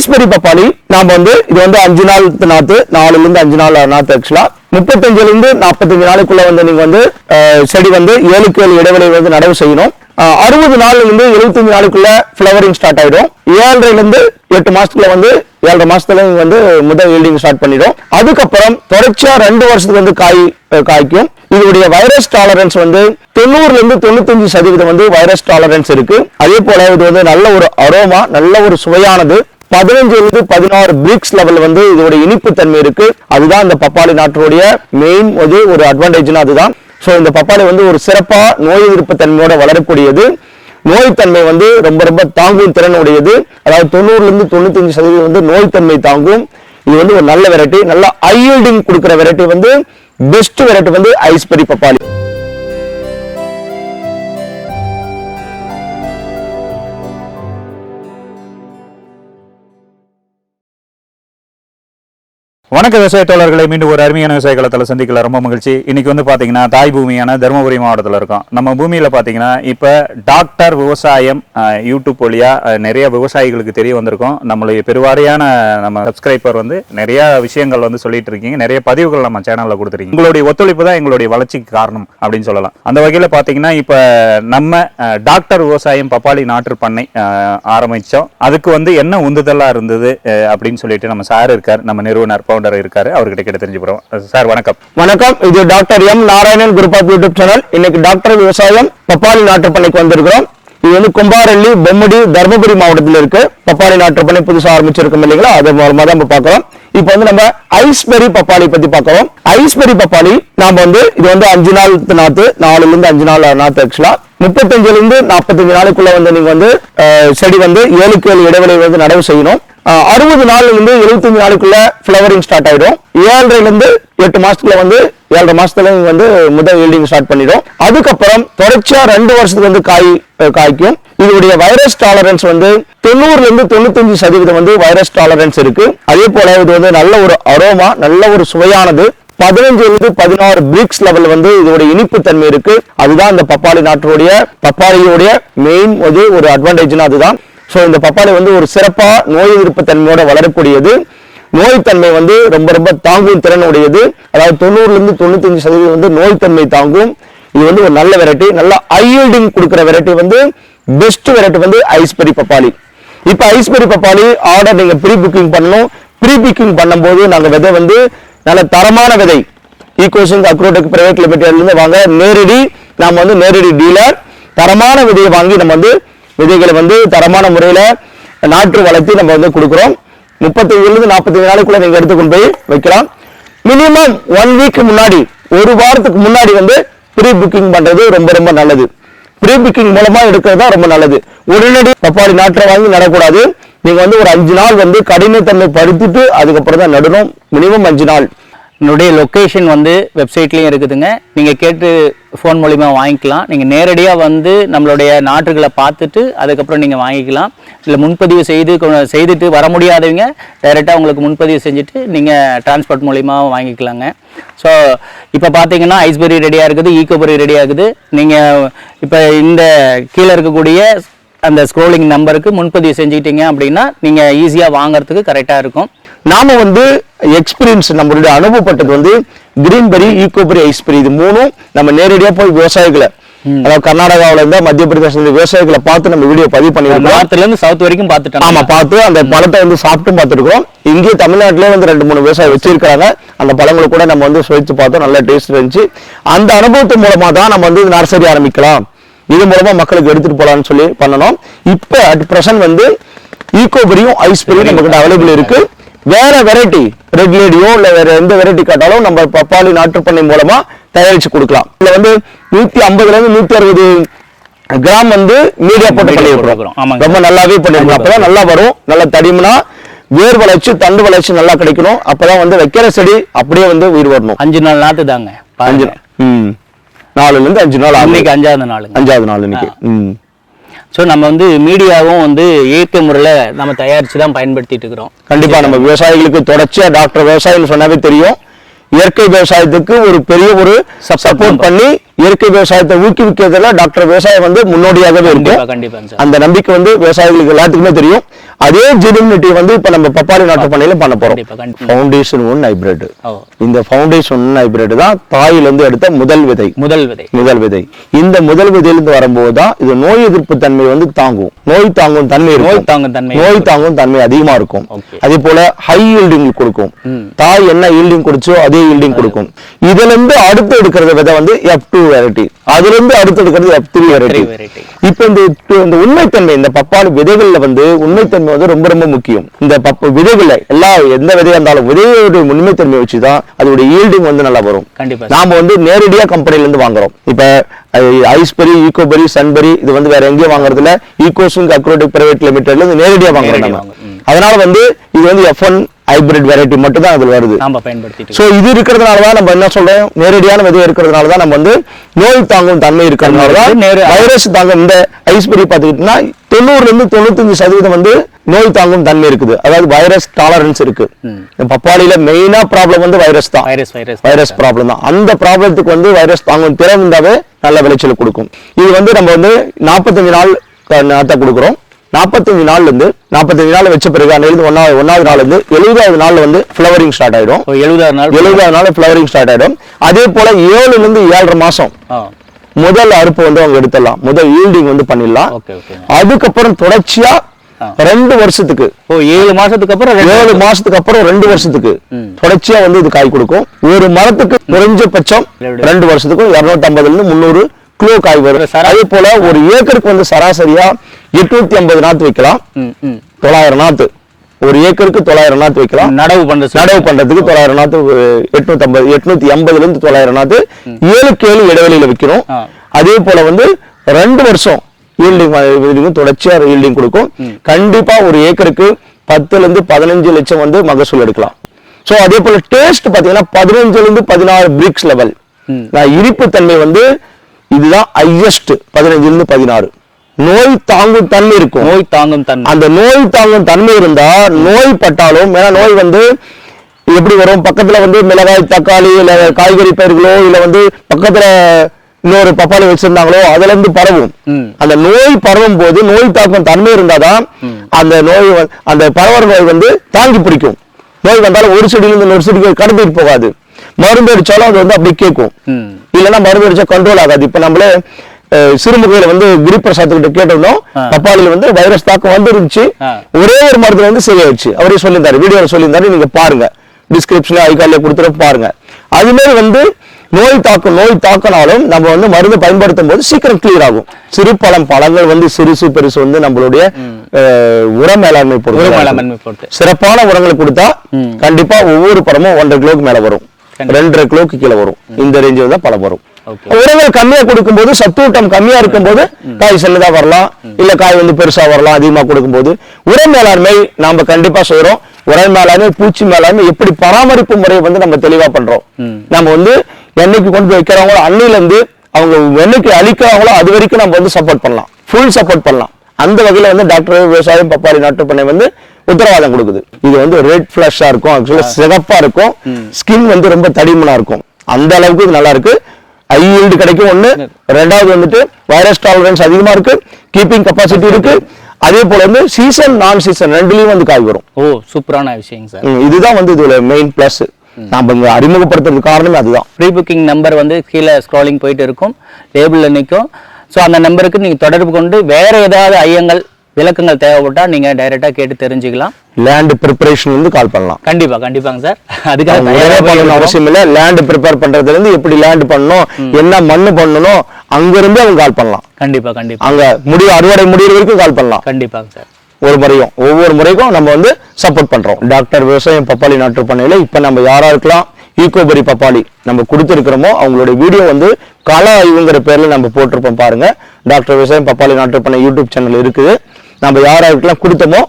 Raspberry பப்பாளி நாம வந்து இது வந்து அஞ்சு நாள் நாத்து நாலுல இருந்து அஞ்சு நாள் நாத்து ஆக்சுவலா முப்பத்தஞ்சுல இருந்து நாற்பத்தஞ்சு நாளுக்குள்ள வந்து நீங்க வந்து செடி வந்து ஏழுக்கு ஏழு இடைவெளி வந்து நடவு செய்யணும். அறுபது நாள்ல இருந்து எழுபத்தஞ்சு நாளுக்குள்ள ஃப்ளவரிங் ஸ்டார்ட் ஆயிடும். ஏழரைலேருந்து எட்டு மாசத்துல வந்து ஏழரை மாசத்துல நீங்க வந்து முதல் ஈல்டிங் ஸ்டார்ட் பண்ணிடும். அதுக்கப்புறம் தொடர்ச்சியா ரெண்டு வருஷத்துக்கு வந்து காய் காய்க்கும். இதோடைய வைரஸ் டாலரன்ஸ் வந்து தொண்ணூறுல இருந்து தொண்ணூத்தஞ்சு சதவீதம் வந்து வைரஸ் டாலரன்ஸ் இருக்கு. அதே போல இது வந்து நல்ல ஒரு அரோமா நல்ல ஒரு சுவையானது. பதினஞ்சுலேருந்து பதினாறு பிரிக்ஸ் லெவல் வந்து இதோட இனிப்பு தன்மை இருக்கு. அதுதான் இந்த பப்பாளி நாட்டுடைய மெயின் வந்து ஒரு அட்வான்டேஜ்னா அதுதான். ஸோ இந்த பப்பாளி வந்து ஒரு சிறப்பாக நோய் எதிர்ப்பு தன்மையோட வளரக்கூடியது. நோய்த்தன்மை வந்து ரொம்ப ரொம்ப தாங்கும் திறனுடையது அதாவது தொண்ணூறுலேருந்து தொண்ணூத்தஞ்சு சதவீதம் வந்து நோய்த்தன்மை தாங்கும். இது வந்து ஒரு நல்ல வெரைட்டி நல்ல ஐல்டிங் கொடுக்குற வெரைட்டி வந்து பெஸ்ட் வெரைட்டி வந்து ஐஸ்பெரி பப்பாளி. வணக்க விவசாய தோழர்களை மீண்டும் ஒரு அருமையான விவசாய களத்தில் சந்திக்கல. ரொம்ப மகிழ்ச்சி. இன்னைக்கு வந்து பார்த்தீங்கன்னா தாய் பூமியான தருமபுரி மாவட்டத்தில் இருக்கோம். நம்ம பூமியில் பார்த்தீங்கன்னா இப்போ டாக்டர் விவசாயம் யூடியூப் வழியாக நிறைய விவசாயிகளுக்கு தெரிய வந்திருக்கோம். நம்மளுடைய பெருவாரியான நம்ம சப்ஸ்கிரைபர் வந்து நிறைய விஷயங்கள் வந்து சொல்லிட்டு இருக்கீங்க. நிறைய பதிவுகள் நம்ம சேனலில் கொடுத்துருக்கீங்க. உங்களுடைய ஒத்துழைப்பு தான் எங்களுடைய வளர்ச்சிக்கு காரணம் அப்படின்னு சொல்லலாம். அந்த வகையில் பார்த்தீங்கன்னா இப்போ நம்ம டாக்டர் விவசாயம் பப்பாளி நாற்று பண்ணை ஆரம்பித்தோம் அதுக்கு வந்து என்ன உந்துதலாக இருந்தது அப்படின்னு சொல்லிட்டு நம்ம சார் இருக்கார். நம்ம நிறுவனர் ஃபவுண்டர் இருக்காரு. அவர்கிட்ட கிட்ட தெரிஞ்சுக்கிறோம். சார் வணக்கம். வணக்கம். இது doctor M Narayanan group of YouTube channel. இன்னைக்கு டாக்டர் விவசாயம் பப்பாளி நாட்டுப்பண்ணைக்கு வந்திருக்கிறோம். இது வந்து கும்பாரள்ளி பொம்மடி தர்மபுரி மாவட்டத்தில் இருக்கு. பப்பாளி நாட்டுப்பண்ணை புதுசா ஆரம்பிச்சிருக்கோம் இல்லைங்களா? அது மூலமா தான் நம்ம பார்க்கிறோம். இப்போ வந்து நம்ம ஐஸ்பெரி பப்பாளி பத்தி பார்க்கிறோம். ஐஸ்பெரி பப்பாளி நாம வந்து இது வந்து அஞ்சு நாள் நாத்து நாலுல இருந்து அஞ்சு நாள் நாத்து ஆக்சுவலா முப்பத்தஞ்சுல இருந்து நாற்பத்தஞ்சு நாளுக்குள்ள வந்து நீங்க வந்து செடி வந்து ஏழுக்கு ஏழு இடைவெளி வந்து நடவு செய்யணும். அறுபது நாள்ல இருந்து எழுபத்தஞ்சு நாளுக்குள்ள ஃப்ளவரிங் ஸ்டார்ட் ஆயிடும். ஏழரைலேருந்து எட்டு மாசத்துல வந்து ஏழரை மாசத்துல நீங்க வந்து முதல் ஈல்டிங் ஸ்டார்ட் பண்ணிடும். அதுக்கப்புறம் தொடர்ச்சியா ரெண்டு வருஷத்துக்கு வந்து காய் காய்க்கும். இதோடைய வைரஸ் டாலரன்ஸ் வந்து தொண்ணூறுல இருந்து தொண்ணூத்தஞ்சு சதவீதம் வந்து வைரஸ் டாலரன்ஸ் இருக்கு. அதே போல இது வந்து நல்ல ஒரு அரோமா நல்ல ஒரு சுவையானது. பதினஞ்சுல பதினாறு பிரிக்ஸ் லெவல் வந்து இதோட இனிப்பு தன்மை இருக்கு. அதுதான் இந்த பப்பாளி நாட்டுடைய பப்பாளியோடைய மெயின் வந்து ஒரு அட்வான்டேஜ்னா அதுதான். ஸோ இந்த பப்பாளி வந்து ஒரு சிறப்பாக நோய் எதிர்ப்பு தன்மையோட வளரக்கூடியது. நோய்த்தன்மை வந்து ரொம்ப ரொம்ப தாங்கும் திறனுடையது. அதாவது தொண்ணூறுலேருந்து தொண்ணூத்தஞ்சு சதவீதம் வந்து நோய் தன்மை தாங்கும். இது வந்து ஒரு நல்ல வெரைட்டி நல்ல ஐல்டிங் கொடுக்குற வெரைட்டி வந்து பெஸ்ட் வெரைட்டி வந்து ஐஸ்பெரி பப்பாளி. இப்போ ஐஸ்பெரி பப்பாளி ஆர்டர் நீங்கள் ப்ரீ புக்கிங் பண்ணணும். ப்ரீ புக்கிங் பண்ணும்போது நாங்கள் விதை வந்து நல்ல தரமான விதை. ஈகோசிங் அக்ரோடெக் பிரைவேட் லிமிடெட்லேருந்து வாங்க. நேரடி நாம் வந்து நேரடி டீலர் தரமான விதையை வாங்கி நம்ம வந்து விதைகளை வந்து தரமான முறையில் நாற்று வளர்த்தி நம்ம வந்து கொடுக்குறோம். முப்பத்தஞ்சுலேருந்து நாற்பத்தஞ்சு நாளைக்குள்ளே நீங்கள் எடுத்து கொண்டு போய் வைக்கலாம். மினிமம் ஒன் வீக் முன்னாடி ஒரு வாரத்துக்கு முன்னாடி வந்து ப்ரீ புக்கிங் பண்ணுறது ரொம்ப ரொம்ப நல்லது. ப்ரீ புக்கிங் மூலமாக எடுக்கிறது தான் ரொம்ப நல்லது. உடனடி பப்பாளி நாற்றை வாங்கி நடக்கூடாது. நீங்கள் வந்து ஒரு அஞ்சு நாள் வந்து கடினத்தன்மை படுத்திட்டு அதுக்கப்புறம் தான் நடணும். மினிமம் அஞ்சு நாள். என்னுடைய லொக்கேஷன் வந்து வெப்சைட்லேயும் இருக்குதுங்க. நீங்கள் கேட்டு ஃபோன் மூலிமா வாங்கிக்கலாம். நீங்கள் நேரடியாக வந்து நம்மளுடைய நாற்றுகளை பார்த்துட்டு அதுக்கப்புறம் நீங்கள் வாங்கிக்கலாம். இல்லை முன்பதிவு செய்து கொ- செய்துட்டு வர முடியாதவங்க டைரெக்டாக உங்களுக்கு முன்பதிவு செஞ்சுட்டு நீங்கள் டிரான்ஸ்போர்ட் மூலிமா வாங்கிக்கலாங்க. ஸோ இப்போ பார்த்தீங்கன்னா ஐஸ்பெரி ரெடியாக இருக்குது ஈக்கோபெரி ரெடியாக இருக்குது. நீங்கள் இப்போ இந்த கீழே இருக்கக்கூடிய அந்த ஸ்க்ரோலிங் நம்பருக்கு முன்பதிவு செஞ்சுக்கிட்டீங்க அப்படின்னா நீங்கள் ஈஸியாக வாங்குறதுக்கு கரெக்டாக இருக்கும். நாம வந்து எக்ஸ்பீரியன்ஸ் நம்மளுடைய அனுபவப்பட்டது வந்து கிரீன்பெரி ஈகோபெரி ஐஸ்பெரி இது மூணும் நம்ம நேரடியா போய் விவசாயிகளை அதாவது கர்நாடகாவுல இருந்தா மத்திய பிரதேசத்துல விவசாயிகளை பார்த்து நம்ம வீடியோ பதிவு பண்ணிருக்கோம் நார்த்ல இருந்து சவுத் வரைக்கும் பார்த்துட்டோம். ஆமா பார்த்து அந்த பழத்தை வந்து சாப்பிட்டும் பார்த்துருக்கோம். இங்கே தமிழ்நாட்டிலே வந்து ரெண்டு மூணு விவசாயி வச்சிருக்காங்க அந்த பழங்களை கூட நம்ம வந்து சுவைச்சு பார்த்தோம் நல்ல டேஸ்ட் இருந்துச்சு. அந்த அனுபவத்து மூலமா தான் நம்ம வந்து நர்சரி ஆரம்பிக்கலாம். இது மூலமா மக்களுக்கு எடுத்துட்டு போலாம்னு சொல்லி பண்ணணும். இப்ப அட் பிரசன்ட் வந்து ஈகோபெரியும் ஐஸ்பெரியும் நம்ம கிட்ட அவைலபிள் இருக்கு. வேற வெரைட்டி ரெட் லேடியோ இல்ல வேற எந்த வெரைட்டி கேட்டாலும் நம்ம பப்பாளி நாட்டுப்பண்ணை மூலமா தயாரிச்சு கொடுக்கலாம். இதுல வந்து நூத்தி ஐம்பதுல இருந்து நூத்தி அறுபது கிராம் வந்து மீடியா போட்டு பண்ணிருக்கிறோம். ரொம்ப நல்லாவே பண்ணிருக்கோம். அப்பதான் நல்லா வரும். நல்லா தடிமனா வேர் வளர்ச்சி தண்டு வளர்ச்சி நல்லா கிடைக்கணும். அப்பதான் வந்து வைக்கிற செடி அப்படியே வந்து உயிர் வரணும். அஞ்சு நாள் நாத்து தாங்க அஞ்சு பாருங்க ம் நாலுல இருந்து அஞ்சு நாள் இன்னைக்கு அஞ்சாவது நாளுங்க. அஞ்சாவது நாள் இன்னைக்கு. ம். ஸோ நம்ம வந்து மீடியாவும் வந்து இயற்கை முறையில் நம்ம தயாரித்து தான் பயன்படுத்திட்டு இருக்கிறோம். கண்டிப்பா நம்ம விவசாயிகளுக்கு தொடர்ச்சியா டாக்டர் விவசாயின்னு சொன்னாவே தெரியும். இயற்கை விவசாயத்துக்கு ஒரு பெரிய ஒரு சப்போர்ட் பண்ணி இயற்கை விவசாயத்தை ஊக்குவிக்கிறதுல டாக்டர் விவசாயம் வந்து முன்னோடியாகவே சார். அந்த நம்பிக்கை வந்து விவசாயிகளுக்கு எல்லாத்துக்குமே தெரியும். அதே ஜெனிமினிட்டி வந்து இப்ப நம்ம பப்பாளி நாட்டு பண்ணையில பண்ண போறோம். ஃபவுண்டேஷன் ஒன் ஹைபிரிட் இந்த ஃபவுண்டேஷன் ஒன் ஹைபிரிட் தான் தாயில இருந்து எடுத்த முதல் விதை. முதல் விதை. முதல் விதை. இந்த முதல் விதையிலிருந்து வரும்போது தான் இது நோய் எதிர்ப்பு தன்மை வந்து தாங்கும். நோய் தாங்கும் தன்மை. நோய் தாங்கும் தன்மை நோய் தாங்கும் தன்மை அதிகமா இருக்கும். அதே போல ஹை ஈல்டிங் கொடுக்கும். தாய் என்ன ஈல்டிங் கொடுச்சோ அதே ஈல்டிங் கொடுக்கும். இதுல இருந்து அடுத்து எடுக்கிறது விதை வந்து எஃப் டூ வெரைட்டி அதுல இருந்து அடுத்து எடுக்கிறது எஃப் த்ரீ வெரைட்டி. இப்ப இந்த இந்த உண்மைத்தன்மை இந்த பப்பாளி விதைகள்ல வந்து உண்மைத்தன்மை வந்து ரொம்ப ரொம்ப முக்கியம். இந்த பப்ப விதைகள்ல எல்லா எந்த விதையா இருந்தாலும் விதையோட உண்மைத்தன்மை வச்சுதான் அதோட ஈல்டிங் வந்து நல்லா வரும். நாம வந்து நேரடியா கம்பெனில இருந்து வாங்குறோம். இப்ப ஐஸ்பெரி ஈகோபெரி சன்பெரி இது வந்து வேற எங்கேயும் வாங்குறது இல்ல ஈகோசிங் அக்ரோடிக் பிரைவேட் லிமிடெட்ல இருந்து நேரடியா வாங்குறோம் நம்ம. அதனால வந்து இது வந்து எஃப் ஒன் ஹைபிரிட் வெரைட்டி மட்டும் தான் அதுல வருது. நாம பயன்படுத்திட்டு சோ இது இருக்கிறதுனால தான் நம்ம என்ன சொல்றோம்? நேரடியான விதை இருக்கிறதுனால தான் நம்ம வந்து நோய் தாங்கும் தன்மை இருக்கிறதுனால தான் நேரு- வைரஸ் தாங்கும். இந்த ஐஸ்பெரி பாத்துக்கிட்டோம்னா தொண்ணூறுல இருந்து தொண்ணூத்தஞ்சு சதவீதம் வந்து நோய் தாங்கும் தன்மை இருக்குது. அதாவது வைரஸ் டாலரன்ஸ் இருக்கு. பப்பாளியில மெயினா ப்ராப்ளம் வந்து வைரஸ் தான். வைரஸ் வைரஸ் வைரஸ் ப்ராப்ளம் தான். அந்த ப்ராப்ளத்துக்கு வந்து வைரஸ் தாங்கும் திறன் இருந்தாவே நல்ல விளைச்சல் கொடுக்கும். இது வந்து நம்ம வந்து நாற்பத்தஞ்சு நாள் நாத்தை கொடுக்குறோம். நாற்பத்தஞ்சு நாள்ல இருந்து நாற்பத்தஞ்சு நாள் வச்ச பிறகு அன்னையிலிருந்து ஒன்னாவது ஒன்னாவது நாள்ல இருந்து எழுபதாவது நாள்ல வந்து ஃபிளவரிங் ஸ்டார்ட் ஆயிடும். ஓ எழுபதாறு நாள் எழுபதாவது நாள் ஃபிளவரிங் ஸ்டார்ட் ஆயிடும். அதே போல ஏழுல இருந்து ஏழரை மாசம் ஆ. முதல் அறுப்பு வந்து அவங்க எடுத்துடலாம். முதல் ஈல்டிங் வந்து பண்ணிடலாம். அதுக்கப்புறம் தொடர்ச்சியா ஆ. ரெண்டு வருஷத்துக்கு. ஓ ஏழு மாசத்துக்கு அப்புறம் ஏழு மாசத்துக்கு அப்புறம் ரெண்டு வருஷத்துக்கு. தொடர்ச்சியா வந்து இது காய் கொடுக்கும். ஒரு மரத்துக்கு குறைஞ்சபட்சம். ரெண்டு வருஷத்துக்கும் இருநூத்தி ஐம்பதுல இருந்து முந்நூறு கிலோ காய் வரும். அதே போல ஒரு ஏக்கருக்கு வந்து சராசரியா எட்நூத்தி ஐம்பது நாத்து வைக்கலாம். தொள்ளாயிரம் நாத்து. ஒரு ஏக்கருக்கு தொள்ளாயிரம் நாத்து வைக்கலாம். நடவு பண்றது நடவு பண்றதுக்கு தொள்ளாயிரம் நாத்து எட்நூத்தி ஐம்பது எட்நூத்தி எண்பதுல இருந்து தொள்ளாயிரம் நாத்து ஏழுக்கு ஏழு இடைவெளியில வைக்கிறோம். அதே போல வந்து ரெண்டு வருஷம் ஈல்டிங் தொடர்ச்சியா ஈல்டிங் கொடுக்கும். கண்டிப்பா ஒரு ஏக்கருக்கு பத்துல இருந்து பதினஞ்சு லட்சம் வந்து மகசூல் எடுக்கலாம். சோ அதே போல டேஸ்ட் பாத்தீங்கன்னா பதினஞ்சுல இருந்து பதினாறு பிரிக்ஸ் லெவல் நான் இனிப்பு தன்மை வந்து இதுதான் ஹையஸ்ட் பதினஞ்சுல பதினாறு. நோய் தாங்கும் தன்மை இருக்கும். நோய் தாங்கும் தன்மை. அந்த நோய் தாங்கும் தன்மை இருந்தா நோய் பட்டாலும் ஏன்னா நோய் வந்து எப்படி வரும்? பக்கத்துல வந்து மிளகாய் தக்காளி இல்ல காய்கறி பயிர்களோ இல்ல வந்து பக்கத்துல இன்னொரு பப்பாளி வச்சிருந்தாங்களோ அதுல இருந்து பரவும். அந்த நோய் பரவும் போது நோய் தாக்கும் தன்மை இருந்தாதான் அந்த நோய் அந்த பரவற நோய் வந்து தாங்கி பிடிக்கும். நோய் வந்தாலும் ஒரு செடியில இருந்து இன்னொரு செடிக்கு கடத்திட்டு போகாது. மருந்து அடிச்சாலும் அது வந்து அப்படி கேட்கும். இல்லைன்னா மருந்து அடிச்சா கண்ட்ரோல் ஆகாது. இப்ப நம்மளே சிறுமுகையில வந்து கிரிபிரசாத் கிட்ட கேட்டிருந்தோம். பப்பாளியில வந்து வைரஸ் தாக்கம் வந்துருந்துச்சு. ஒரே ஒரு மருந்து வந்து சரியாயிடுச்சு. அவரே சொல்லியிருந்தாரு வீடியோல சொல்லியிருந்தாரு நீங்க பாருங்க. டிஸ்கிரிப்ஷன்ல ஐகார்ட்ல கொடுத்துட்டு பாருங்க. அது மாதிரி வந்து நோய் தாக்கம் நோய் தாக்கினாலும் நம்ம வந்து மருந்து பயன்படுத்தும் போது சீக்கிரம் கிளியர் ஆகும். சிறு பழம் பழங்கள் வந்து சிறுசு பெருசு வந்து நம்மளுடைய உர மேலாண்மை போட்டு சிறப்பான உரங்களை கொடுத்தா. கண்டிப்பா ஒவ்வொரு பழமும் ஒன்றரை கிலோக்கு மேல வரும். ரெண்டரை கிலோக்கு கீழே வரும். இந்த ரேஞ்சில் தான் பழம் வரும். உரங்கள் கம்மியா கொடுக்கும்போது சத்தூட்டம் கம்மியா இருக்கும்போது காய் சின்னதா வரலாம். இல்ல காய் வந்து பெருசா வரலாம் அதிகமா கொடுக்கும்போது. உர மேலாண்மை நாம கண்டிப்பா செய்யறோம் உர மேலாண்மை பூச்சி மேலாண்மை எப்படி பராமரிப்பு முறையை வந்து நம்ம தெளிவா பண்றோம். நம்ம வந்து என்னைக்கு கொண்டு வைக்கிறவங்களோ அன்னையில இருந்து அவங்க என்னைக்கு அழிக்கிறாங்களோ அது வரைக்கும் நம்ம வந்து சப்போர்ட் பண்ணலாம். ஃபுல் சப்போர்ட் பண்ணலாம். அந்த வகையில வந்து டாக்டர் விவசாயம் பப்பாளி நாட்டுப்பண்ணை வந்து உத்தரவாதம் கொடுக்குது. இது வந்து ரெட் ஃபிளஷா இருக்கும். ஆக்சுவலா சிகப்பா இருக்கும். ஸ்கின் வந்து ரொம்ப தடிமனா இருக்கும். அந்த அளவுக்கு இது நல்லா இருக்கு. ஹை yield கிடைக்கும் ஒண்ணு. ரெண்டாவது வந்துட்டு வைரஸ் டாலரன்ஸ் அதிகமா இருக்கு. கீப்பிங் கெப்பாசிட்டி இருக்கு. அதே போல வந்து சீசன் நான் சீசன் ரெண்டுலயும் வந்து காய் வரும். ஓ சூப்பரான விஷயங்க சார். இதுதான் வந்து இதுல மெயின் பிளஸ் நாம இங்க அறிமுகப்படுத்துறதுக்கு காரணமே அதுதான். ப்ரீ புக்கிங் நம்பர் வந்து கீழே ஸ்க்ராலிங் போயிட்டு இருக்கும். லேபிளில் நிற்கும் ஸோ அந்த நம்பருக்கு நீங்கள் தொடர்பு கொண்டு வேற ஏதாவது ஐயங்கள் விளக்கங்கள் தேவைப்பட்டா நீங்கள் டைரெக்டாக கேட்டு தெரிஞ்சுக்கலாம். லேண்ட் ப்ரிப்பரேஷன் வந்து கால் பண்ணலாம். கண்டிப்பா கண்டிப்பாங்க சார். அதுக்காக பண்ணணும் அவசியம் இல்ல. லேண்ட் ப்ரிப்பேர் பண்றதுல இருந்து எப்படி லேண்ட் பண்ணணும் என்ன மண்ணு பண்ணணும் அங்க இருந்து அவங்க கால் பண்ணலாம். கண்டிப்பா கண்டிப்பா. அங்க முடிவு அறுவடை முடிவு வரைக்கும் கால் பண்ணலாம். கண்டிப்பாங்க சார். ஒரு முறையும் ஒவ்வொரு முறைக்கும் நம்ம வந்து சப்போர்ட் பண்றோம். டாக்டர் விவசாயம் பப்பாளி நாட்டு பண்ணையில இப்ப நம்ம யாரா இருக்கலாம்? ஈகோபெரி பப்பாளி நம்ம கொடுத்துருக்கிறோமோ அவங்களுடைய வீடியோ வந்து கள ஆய்வுங்கிற பேர்ல நம்ம போட்டிருப்போம் பாருங்க. டாக்டர் விவசாயம் பப்பாளி நாட்டு பண்ணை யூடியூப் சேனல் இருக்குது. நம்ம யாராருக்கெல்லாம் கொடுத்தோமோ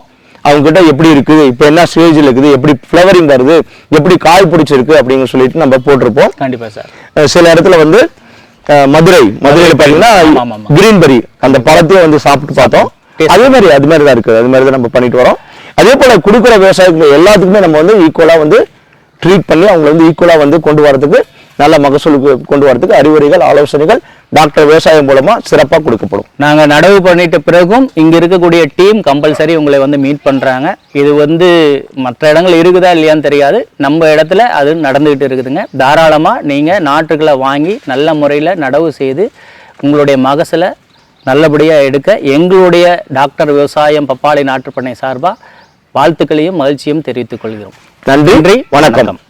அவங்க கிட்ட எப்படி இருக்குது இப்ப என்ன ஸ்டேஜ்ல இருக்குது? எப்படி ஃபிளவரிங் வருது? எப்படி காய் பிடிச்சிருக்கு? அப்படின்னு சொல்லிட்டு நம்ம போட்டிருப்போம். கண்டிப்பா சார். சில இடத்துல வந்து மதுரை மதுரையில ஆமா. கிரீன்பெரி அந்த பழத்தையே வந்து சாப்பிட்டு பார்த்தோம். அதே மாதிரி அது மாதிரி தான் இருக்கு அது மாதிரி தான் நம்ம பண்ணிட்டு வரோம். அதே போல கொடுக்குற விவசாயத்துல எல்லாத்துக்குமே நம்ம வந்து ஈக்குவலா வந்து ட்ரீட் பண்ணி அவங்களை வந்து ஈக்குவலா வந்து கொண்டு வரதுக்கு நல்ல மகசூலுக்கு கொண்டு வரதுக்கு அறிவுரைகள் ஆலோசனைகள் டாக்டர் விவசாயம் மூலமா சிறப்பா கொடுக்கப்படும். நாங்க நடவு பண்ணிட்ட பிறகும் இங்க இருக்கக்கூடிய டீம் கம்பல்சரி உங்களை வந்து மீட் பண்றாங்க. இது வந்து மற்ற இடங்கள் இருக்குதா இல்லையான்னு தெரியாது. நம்ம இடத்துல அது நடந்துகிட்டு இருக்குதுங்க. தாராளமா நீங்க நாற்றுகளை வாங்கி நல்ல முறையில் நடவு செய்து உங்களுடைய மகசூலை நல்லபடியாக எடுக்க எங்களுடைய டாக்டர் விவசாயம் பப்பாளி நாற்றுப்பண்ணை சார்பாக வாழ்த்துக்களையும் மகிழ்ச்சியும் தெரிவித்துக் கொள்கிறோம். நன்றி வணக்கம்.